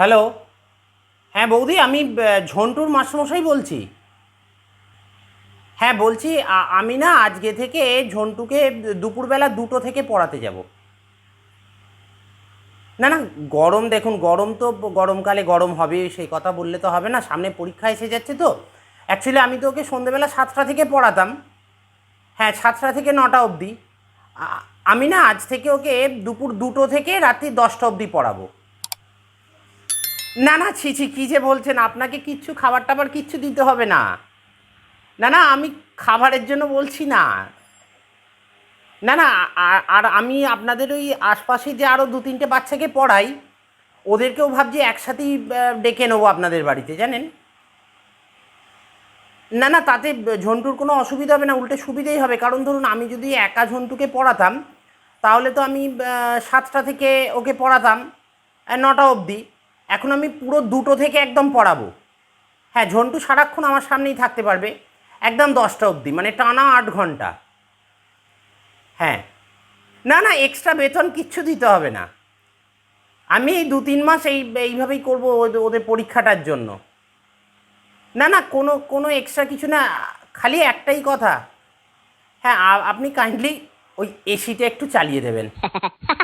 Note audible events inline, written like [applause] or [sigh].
Hello. হ্যাঁ বৌদি, আমি ঝন্টুর মাস্টারমশাই বলছি। হ্যাঁ বলছি আমি না আজকে থেকে ঝন্টুকে দুপুরবেলা দুটো থেকে পড়াতে যাব। না না, গরম দেখুন, গরম তো গরমকালে গরম হবে সেই কথা বললে তো হবে না, সামনে পরীক্ষা এসে যাচ্ছে তো। অ্যাকচুয়ালি আমি তো ওকে সন্ধেবেলা সাতটা থেকে পড়াতাম। হ্যাঁ সাতটা থেকে নটা অবধি। আমি না আজ থেকে ওকে দুপুর দুটো থেকে রাত্রি দশটা অবধি পড়াবো। না না, ছি ছি, কী যে বলছেন? আপনাকে কিচ্ছু খাবার টাবার কিচ্ছু দিতে হবে না। না না, আমি খাবারের জন্য বলছি না। না না আর আমি আপনাদের ওই আশপাশে যে আরও দু, তিনটে বাচ্চাকে পড়াই, ওদেরকেও ভাবছি একসাথেই ডেকে নেব আপনাদের বাড়িতে, জানেন? না না, তাতে ঝন্টুর কোনো অসুবিধা হবে না, উল্টে সুবিধেই হবে। কারণ ধরুন, আমি যদি একা ঝন্টুকে পড়াতাম, তাহলে তো আমি সাতটা থেকে ওকে পড়াতাম নটা অবধি। এখন আমি পুরো দুটো থেকে একদম পড়াবো। হ্যাঁ ঝন্টু সারাক্ষণ আমার সামনেই থাকতে পারবে, একদম দশটা অবধি মানে টানা আট ঘণ্টা। হ্যাঁ। না না এক্সট্রা বেতন কিচ্ছু দিতে হবে না। আমি এই দু তিন মাস এই, এইভাবেই করব ওদের- পরীক্ষাটার জন্য। না না, কোনো কোনো এক্সট্রা কিছু না, খালি একটাই কথা। হ্যাঁ আপনি কাইন্ডলি ওই এসিটা একটু চালিয়ে দেবেন। [laughs]